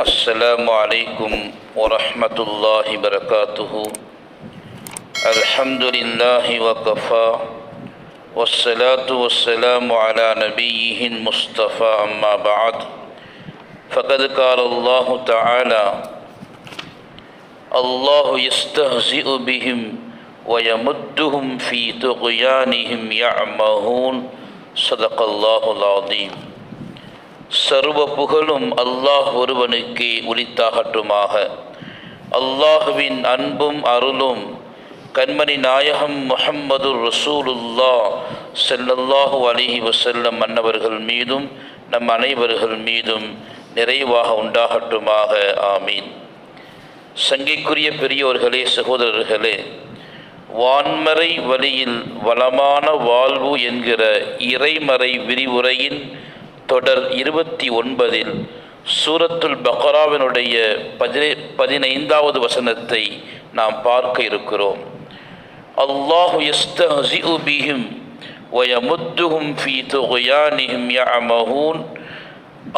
السلام عليكم ورحمة الله وبركاته الحمد لله وكفى والصلاة والسلام على نبيه المصطفى أما بعد. فقد قال الله تعالى الله يستهزئ بهم ويمدهم في طغيانهم يعمهون. صدق الله العظيم. சர்வ புகழும் அல்லாஹ் ஒருவனுக்கே உரித்தாகட்டுமாக அல்லாஹுவின் அன்பும் அருளும் கண்மணி நாயகம் முஹம்மது ரசூலுல்லா செல்லல்லாஹு அலிஹி வசல்லம் மன்னவர்கள் மீதும் நம் அனைவர்கள் மீதும் நிறைவாக உண்டாகட்டுமாக. ஆமீன். சங்கைக்குரிய பெரியோர்களே சகோதரர்களே வான்மறை வழியில் வளமான வாழ்வு என்கிற இறைமறை விரிவுரையின் தொடர் இருபத்தி ஒன்பதில் சூரத்துல் பக்ராவினுடைய பதினை பதினைந்தாவது வசனத்தை நாம் பார்க்க இருக்கிறோம். அல்லாஹு யஸ்தஹிபிஹிம் வயமுத்துஹும் ஃபி துகுயானிஹிம் யஅமஹூன்.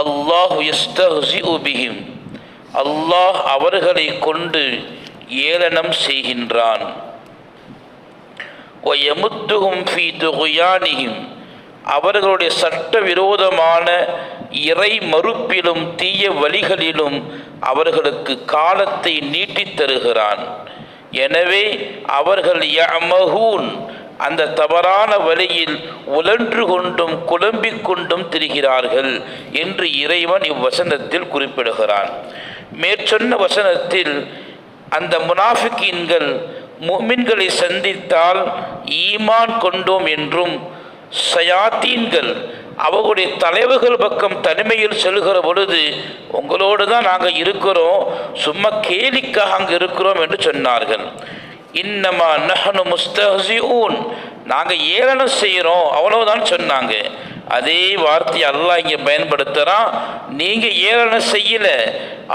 அல்லாஹு யஸ்தஹிபிஹிம் அல்லாஹ் அவர்களை கொண்டு ஏளனம் செய்கின்றான். ஒயமுத்துகும் ஃபி துகுயானிஹிம் அவர்களுடைய சட்ட விரோதமான இறை மறுப்பிலும் தீய வழிகளிலும் அவர்களுக்கு காலத்தை நீட்டித் தருகிறான். எனவே அவர்கள் யமகூன் அந்த தவறான வழியில் உழன்று கொண்டும் குழம்பிக் கொண்டும் திரிகிறார்கள் என்று இறைவன் இவ்வசனத்தில் குறிப்பிடுகிறான். மேற்சொன்ன வசனத்தில் அந்த முனாஃபிக்கீன்கள் முமின்களை சந்தித்தால் ஈமான் கொண்டோம் என்றும் சயாத்தீன்கள் அவர்களுடைய தலைவர்கள் பக்கம் தனிமையில் செல்கிற பொழுது உங்களோடு தான் நாங்கள் இருக்கிறோம் சும்மா கேலிக்காக அங்கே இருக்கிறோம் என்று சொன்னார்கள். இன்னமா நஹனு முஸ்தஹிஊன் நாங்கள் ஏளனம் செய்கிறோம் அவ்வளவுதான் சொன்னாங்க. அதே வார்த்தையை அல்லாஹ் இங்கே பயன்படுத்துகிறான் நீங்கள் ஏளனம் செய்யலை.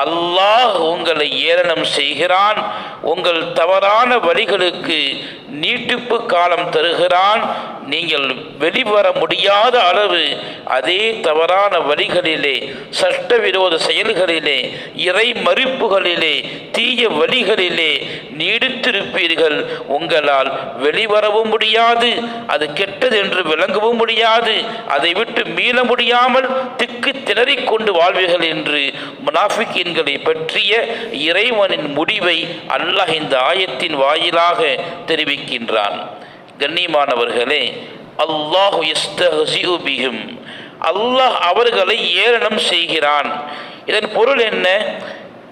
அல்லாஹ் உங்களை ஏளனம் செய்கிறான். உங்கள் தவறான வழிகளுக்கு நீட்டிப்பு காலம் தருகிறான். நீங்கள் வெளிவர முடியாத அளவு அதே தவறான வழிகளிலே சட்டவிரோத செயல்களிலே இறை மறுப்புகளிலே தீய வழிகளிலே நீடு நீடித்திருப்பீர்கள் உங்களால் வெளிவரவும் முடியாது அது கெட்டது என்று விளங்கவும் முடியாது. அதை விட்டு மீள முடியாமல் திக்கு திணறிக் கொண்டு வாழ்வீர்கள் என்று முனாஃபிக்கீன்களை பற்றிய இறைவனின் முடிவை அல்லாஹ் இந்த ஆயத்தின் வாயிலாக தெரிவிக்கின்றான். கண்ணியமானவர்களே அல்லாஹு அல்லாஹ் அவர்களை ஏளனம் செய்கிறான். இதன் பொருள் என்ன?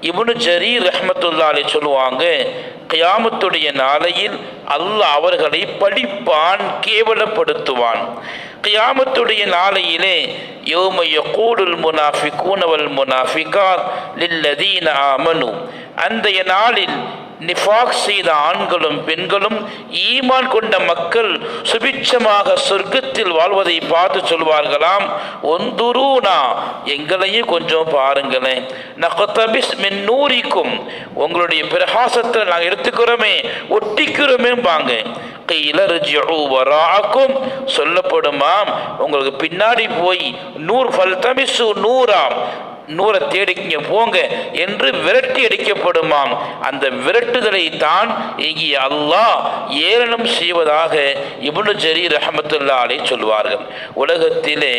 இவனு ஜரீர் ரஹமத்துல்லாலே சொல்லுவாங்க கியாமத்துடைய நாளையில் அல்லாஹ் அவர்களை படிப்பான் கேவலப்படுத்துவான். கியாமத்துடைய நாளையிலே யோமைய கூடுல் முனாஃபி கூனவல் முனாஃபிகார் லில்லதீன ஆமனு. அந்தைய நாளில் நிஃபாக் செய்த ஆண்களும் பெண்களும் ஈமான் கொண்ட மக்கள் சுபிட்சமாக சொர்க்கத்தில் வாழ்வதை பார்த்து சொல்வார்களாம். ஒந்துருனா எங்களையும் கொஞ்சம் பாருங்களேன். நகத்தபிஸ் மின் நூறிக்கும் உங்களுடைய பிரகாசத்தை நாங்கள் எடுத்துக்கிறோமே ஒட்டிக்கிறோமே பாங்க. வராக்கும் சொல்லப்படுமாம் உங்களுக்கு பின்னாடி போய் நூறு பல் தமிசு நூறாம். நூறை தேடிக்கிங்க போங்க என்று விரட்டி அடிக்கப்படுமாம். அந்த விரட்டுதலை தான் இங்கே அல்லாஹ் ஏளனம் செய்வதாக இப்னு ஜரி ரஹமத்துல்லாலே சொல்வார்கள். உலகத்திலே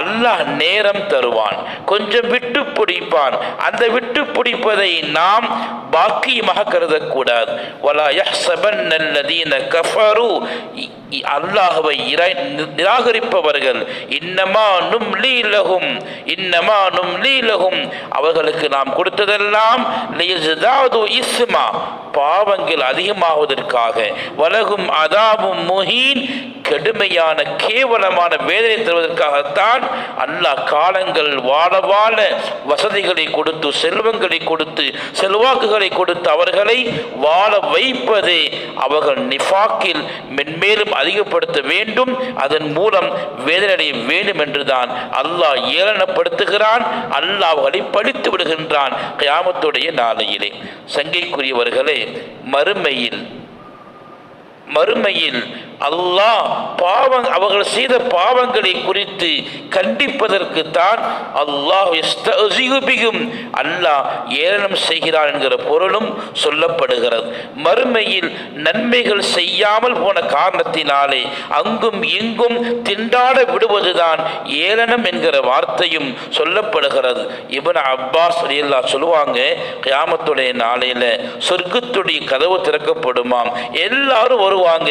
அல்லாஹ் நேரம் தருவான் கொஞ்சம் விட்டு பிடிப்பான் அந்த விட்டு பிடிப்பதை நாம் பாக்கியமாக கருதக்கூடாது. வலா யஹ்சபன் நல்லதீன கஃபரு. அல்லாஹுவை நிராகரிப்பவர்கள் இன்னமா நும் லீலகும் இன்னமா நும் லீலகும் அவர்களுக்கு நாம் கொடுத்ததெல்லாம் இஸ்மா பாவங்கள் அதிகமாவதற்காக. வலகும் அதாபும் முஹீன் கடுமையான கேவலமான வேதனை தருவதற்காகத்தான் அல்லாஹ் காலங்கள் வாழ வாழ வசதிகளை கொடுத்து செல்வங்களை கொடுத்து செல்வாக்குகளை கொடுத்து அவர்களை வாழ வைப்பதே அவர்கள் நிஃபாக்கில் மென்மேலும் அதிகப்படுத்த வேண்டும். அதன் மூலம் வேதனையடைய வேண்டும் என்றுதான் அல்லாஹ் ஏளனப்படுத்துகிறான். அல்லாஹ் அவர்களை படித்து விடுகின்றான் கியாமத்துடைய நாளையிலே. சங்கைக்குரியவர்களே மறுமையில் மறுமையில் அல்லாஹ் பாவம் அவர்கள் செய்த பாவங்களை குறித்து கண்டிப்பதற்கு தான் அல்லாஹ் அல்லாஹ் ஏளனம் செய்கிறான் என்கிற பொருளும் சொல்லப்படுகிறது. மறுமையில் நன்மைகள் செய்யாமல் போன காரணத்தினாலே அங்கும் இங்கும் திண்டாட விடுவதுதான் ஏளனம் என்கிற வார்த்தையும் சொல்லப்படுகிறது. இவன் அப்பாஸ் எல்லாம் சொல்லுவாங்க கிராமத்துடைய நாளையில சொர்க்கத்துடைய கதவு திறக்கப்படுமாம். எல்லாரும் வருவாங்க.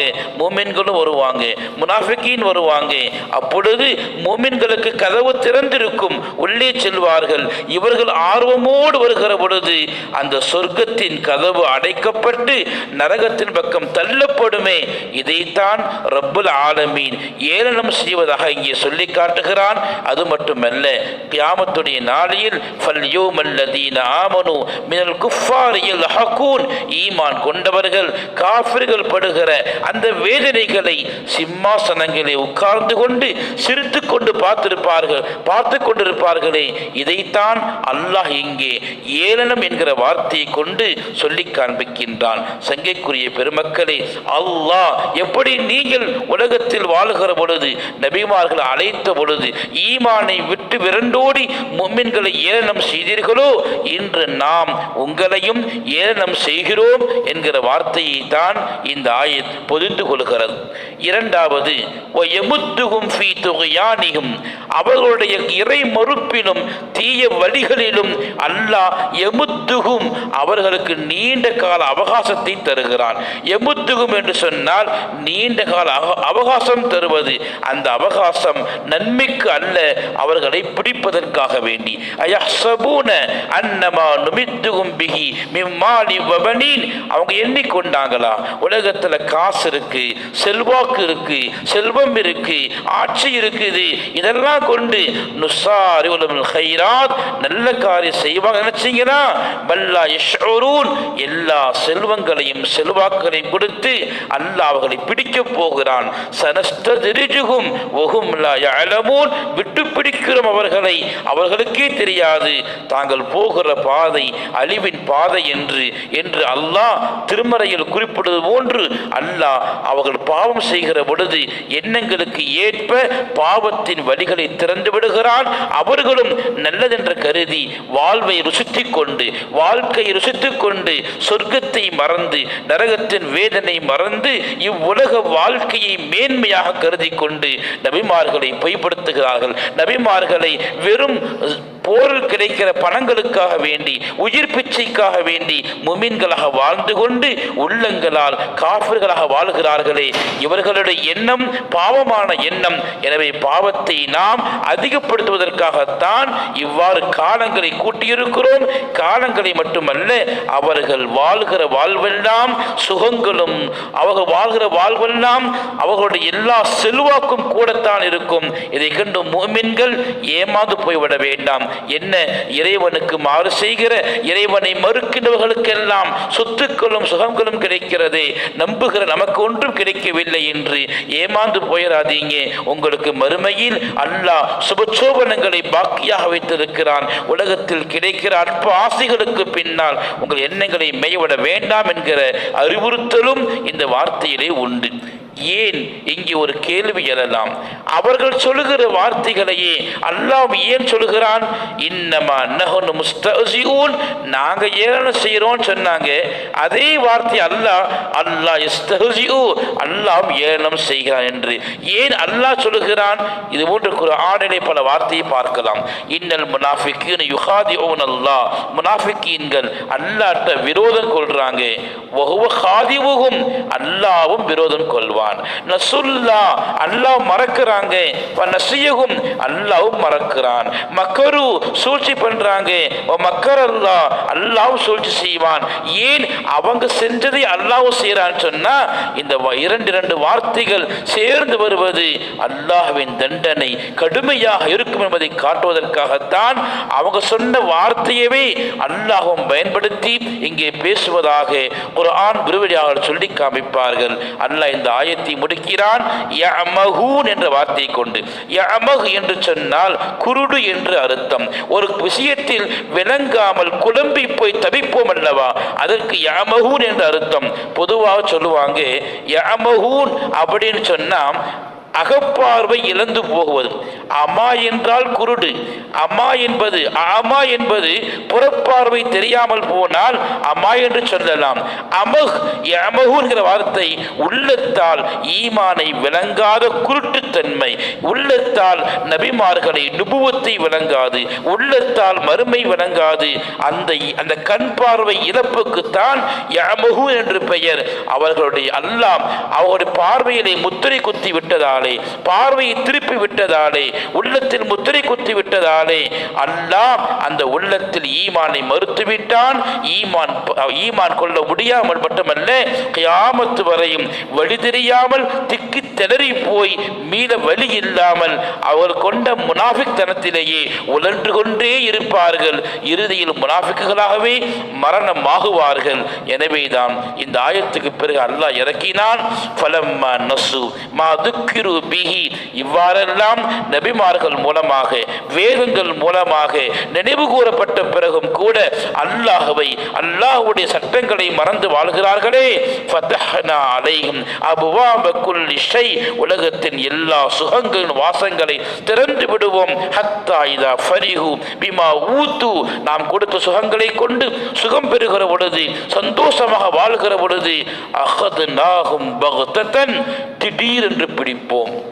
மூமின்களும் வருவாங்க முனாஃபிகீன் வருவாங்க. அப்பொழுது மோமின்களுக்கு கதவு திறந்திருக்கும் உள்ளே செல்வார்கள். இவர்கள் ஆர்வமோடு வருகிற பொழுது அந்த சொர்க்கத்தின் கதவு அடைக்கப்பட்டு நரகத்தின் பக்கம் தள்ளப்படுமே. இதைத்தான் ரப்புல் ஆலமீன் ஏளனம் செய்வதாக இங்கே சொல்லி காட்டுகிறான். அது மட்டுமல்ல கியாமத்துடைய நாளையில் ஃபல்யூமல்லதீன ஆமனு மினல் குஃபாரியில் ஹக்கூன் ஈமான் கொண்டவர்கள் காஃபிர்கள் படுகிற அந்த வேதனைகளை சிம்மாசனங்களை உட்கார்ந்து கொண்டு சிரித்து கொண்டு பார்த்திருப்பார்கள் பார்த்து கொண்டிருப்பார்களே. இதைத்தான் அல்லாஹ் இங்கே ஏளனம் என்கிற வார்த்தையை கொண்டு சொல்லி காண்பிக்கின்றான். சங்கைக்குரிய பெருமக்களே அல்லாஹ் எப்படி நீங்கள் உலகத்தில் வாழுகிற பொழுது நபிமார்கள் அழைத்த பொழுது ஈமானை விட்டு விரண்டோடி மும்மின்களை ஏளனம் செய்தீர்களோ? இன்று நாம் உங்களையும் ஏளனம் செய்கிறோம் என்கிற வார்த்தையை தான் இந்த ஆயத் பொதிந்து கொள்கிறது. இரண்டாவது அவர்களுடைய இறை மறுப்பிலும் தீய வழிகளிலும் அல்லாஹ் எமுத்துகும் அவர்களுக்கு நீண்ட கால அவகாசத்தை தருகிறான். எமுத்துகும் என்று சொன்னால் நீண்ட கால அவ- அவகாசம் தருவது. அந்த அவகாசம் நன்மைக்கு அல்ல அவர்களை பிடிப்பதற்காக வேண்டி. அயஹ்சபூன அன்னமா நுமித்துகும் பிகி மிம்மாலி வபனீன் அவங்க எண்ணிக்கொண்டாங்களா? உலகத்துல காசு இருக்கு செல்வாக்கு இருக்கு செல்வம் இருக்கு ஆட்சி இருக்குது. இதெல்லாம் கொண்டு நுசாரி உலகம் ஹைராத் நல்ல காரியம் செய்வாங்க. நினைச்சீங்கன்னா பல்லா யஷ்ஊரூன் எல்லா செல்வங்களையும் செல்வாக்குகளையும் கொடுத்து அல்லாஹ் அவர்களை பிடிக்க போகிறான். சனஸ்தரிஜுகும் ஒகும் லா யஅலமூன் விட்டு பிடிக்கிறோம் அவர்களை. அவர்களுக்கே தெரியாது. தாங்கள் போகிற பாதை அழிவின் பாதை என்று என்று அல்லாஹ் திருமறையில் குறிப்பிடுவது போன்று அல்லாஹ் அவர்கள் பாவம் செய்கிற பொழுது எண்ணங்களுக்கு ஏற்ப பாவத்தின் வழிகளை திறந்து விடுகிறான். அவர்களும் நல்லதென்று கருதி வாழ்வை ருசித்துக் கொண்டு வாழ்க்கையை ருசித்துக் கொண்டு சொர்க்கத்தை மறந்து நரகத்தின் வேதனை மறந்து இவ்வுலக வாழ்க்கையை மேன்மையாக கருதி கொண்டு நபிமார்களை பொய்ப்படுத்துகிறார்கள். நபிமார்களை வெறும் போரில் கிடைக்கிற பணங்களுக்காக வேண்டி உயிர் பிச்சைக்காக வேண்டி முமின்களாக வாழ்ந்து கொண்டு உள்ளங்களால் காஃபர்களாக வாழ்கிறார்களே. இவர்களுடைய எண்ணம் பாவமான எண்ணம். எனவே பாவத்தை நாம் அதிகப்படுத்துவதற்காகத்தான் இவ்வாறு காலங்களை கூட்டியிருக்கிறோம். காலங்களை மட்டுமல்ல அவர்கள் வாழ்கிற வாழ்வெல்லாம் சுகங்களும் அவர்கள் வாழ்கிற வாழ்வெல்லாம் அவர்களுடைய எல்லா செல்வாக்கும் கூடத்தான் இருக்கும். இதை கண்டு நீங்கள் ஏமாந்து போய்விட வேண்டாம். என்ன? இறைவனுக்கு மாறு செய்கிற இறைவனை மறுக்கின்றவர்களுக்கெல்லாம் சொத்துக்களும் சுகங்களும் கிடைக்கிறதே. நம்புகிற நமக்கு ஒன்றும் கிடைக்கவில்லை என்று ஏமாந்து போயிடாதீங்க உங்களுக்கு மறுமையில் அல்லாஹ் சுபசோபனங்களை பாக்கியாக வைத்திருக்கிறான். உலகத்தில் கிடைக்கிற அற்ப ஆசைகளுக்கு பின்னால் உங்கள் எண்ணங்களை மெய்விட வேண்டாம் என்கிற அறிவுறுத்தலும் இந்த வார்த்தையிலே உண்டு. ஏன் இங்கே ஒரு கேள்வி எழலாம்? அவர்கள் சொல்லுகிற வார்த்தைகளையே அல்லாஹ் ஏன் சொல்லுகிறான்? இன்னமா நஹனு முஸ்தஸிஊன் நாங்க ஏளனம் செய்கிறோம் சொன்னாங்க. அதே வார்த்தை அல்லாஹ் அல்லாஹ் இஸ்தஹ்சிஉ அல்லாஹ் ஏளனம் செய்கிறான் என்று. ஏன் அல்லாஹ் சொல்லுகிறான்? இது போன்ற ஆடலை பல வார்த்தையை பார்க்கலாம். இன்னல் முனாஃபிக்குன்னு யுகாதி ஓன் அல்லாஹ். முனாஃபிக்கீன்கள் அல்லாட்ட விரோதம் கொள்றாங்க. வஹுவ காதிவுகும் அல்லாவும் விரோதம் சொல்லுவான் நசுல்லா அல்லாஹ் மறக்கிறாங்க. நசியகும் அல்லாவும் மறக்கிறான். மக்கரு சூழ்ச்சி பண்றாங்க. மக்கர் அல்லா அல்லாவும் சூழ்ச்சி செய்வான். ஏன்? அவங்க செஞ்சதை அல்லாவும் செய்யறான்னு சொன்னா இந்த இரண்டு இரண்டு வார்த்தைகள் சேர்ந்து வருவது அல்லாஹ்வின் தண்டனை. கடுமையாக இருக்கும் என்பதை காட்டுவதற்காகத்தான் அவங்க சொன்ன வார்த்தையவே அல்லாஹும் பயன்படுத்தி இங்கே பேசுவதாக ஒரு ஆண் விரிவடியாக சொல்லி காமிப்பார்கள். அல்லாஹ் இந்த ஆய ஆயத்தை முடிக்கிறான். யமகூன் என்ற வார்த்தை கொண்டு. யமகு என்று சொன்னால் குருடு என்று அர்த்தம். ஒரு விஷயத்தில் விளங்காமல் குழம்பி போய் தவிப்போம் அல்லவா? அதற்கு யமகூன் என்று அர்த்தம். பொதுவாக சொல்லுவாங்க யமகூன் அப்படின்னு சொன்னா அகப்பார்வை இழந்து போகுவது அம்மா என்றால் குருடு. அம்மா என்பது ஆமா என்பது புறப்பார்வை தெரியாமல் போனால் அம்மா என்று சொல்லலாம். அமஹ் அமகுங்கிற வார்த்தை உள்ளத்தால் ஈமானை விளங்காத குருட்டுத்தன்மை. உள்ளத்தால் நபிமார்களை நுபுவத்தை விளங்காது. உள்ளத்தால் மறுமை விளங்காது. அந்த அந்த கண் பார்வை இழப்புக்குத்தான் யமகு என்று பெயர். அவர்களுடைய அல்லாம் அவருடைய பார்வையிலே முத்திரை குத்தி விட்டதால் விட்டதாலே பார்வையை திருப்பி விட்டதாலே உள்ளத்தில் முத்திரை குத்தி விட்டதாலே அல்லாஹ் அந்த உள்ளத்தில் ஈமானை மறுத்து விட்டான் ஈமான் ஈமான் கொள்ள முடியாமல் மட்டுமல்ல கியாமத்து வரையும் வழி தெரியாமல் திக்கி திணறி போய் மீள வழி இல்லாமல் அவர் கொண்ட முனாஃபிக் தனத்திலேயே உழன்று கொண்டே இருப்பார்கள். இறுதியில் முனாஃபிக்குகளாகவே மரணமாகுவார்கள். எனவேதான் இந்த ஆயத்துக்கு பிறகு அல்லாஹ் இறக்கினான். பலம் நசு மா துக்கிரு பிஹி இவ்வாறெல்லாம் நபிமார்கள் மூலமாக வேதங்கள் மூலமாக நினைவு கூறப்பட்ட பிறகும் கூட அல்லாஹவை அல்லாஹுடைய சட்டங்களை மறந்து வாழ்கிறார்களே. ஃபதஹனா அலைஹிம் அபுவாப குல்லி உலகத்தின் எல்லா சுகங்களின் வாசங்களை திறந்து விடுவோம். ஹத்தா இதா ஃபரிஹு பிமா ஊத்து. நாம் கொடுத்த சுகங்களை கொண்டு சுகம் பெறுகிற பொழுது சந்தோஷமாக வாழ்கிற பொழுது அகது நாகும் பகுத்தன் திடீரென்று பிடிப்போம்.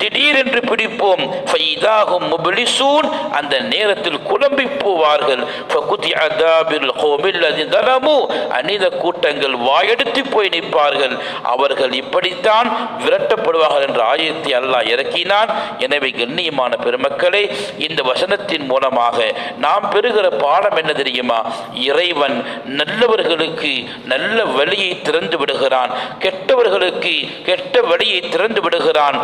திடீரென்று பிடிப்போம். ஃபைதாகும் முபிலிசூன். அந்த நேரத்தில் குழம்பி போவார்கள் அநீத கூட்டங்கள் வாயெடுத்து போய் நிற்பார்கள். அவர்கள் இப்படித்தான் விரட்டப்படுவார்கள் என்ற ஆயத்தை அல்லாஹ் இறக்கினான். எனவே கண்ணியமான பெருமக்களே இந்த வசனத்தின் மூலமாக நாம் பெறுகிற பாடம் என்ன தெரியுமா? இறைவன் நல்லவர்களுக்கு நல்ல வழியை திறந்து விடுகிறான். கெட்டவர்களுக்கு கெட்ட வழியை திறந்து விடுகிறான்.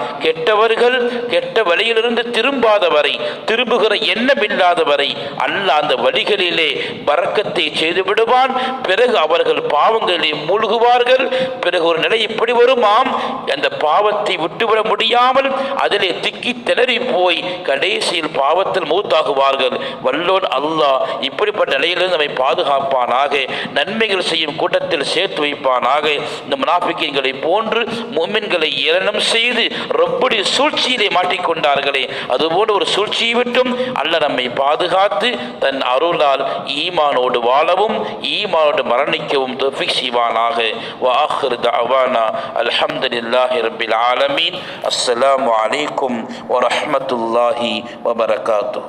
அவர்கள் கெட்ட வழியிலிருந்து திரும்பாத வரை திரும்புகிற எண்ணம் இல்லாத வரை அல்ல அந்த வழிகளிலே பறக்கத்தை செய்து விடுவான். பிறகு அவர்கள் பாவங்களிலே மூழ்குவார்கள். பிறகு ஒரு நிலை இப்படி வருமாம். அந்த பாவத்தை விட்டுவிட முடியாமல் அதிலே திக்கி திணறி போய் கடைசியில் பாவத்தில் மூத்தாகுவார்கள். வல்லோன் அல்லாஹ் இப்படிப்பட்ட நிலையிலிருந்து நம்மை பாதுகாப்பானாக நன்மைகள் செய்யும் கூட்டத்தில் சேர்த்து வைப்பானாக. இந்த முனாஃபிக்கங்களை போன்று முமின்களை ஏளனம் செய்து ரொப்படி சூழ்ச்சியிலே மாட்டிக்கொண்டார்களே. அதுபோல ஒரு சூழ்ச்சியை விட்டும் அல்ல நம்மை பாதுகாத்து தன் அருளால் ஈமானோடு வாழவும் ஈமானோடு மரணிக்கவும் தௌஃபிக் செய்வானாக. வாஹிர் தஅவானா. அல்ஹம்துலில்லாஹி ரப்பில் ஆலமீன். அஸ்ஸலாமு அலைக்கும் வரஹ்மத்துல்லாஹி வபரகாத்து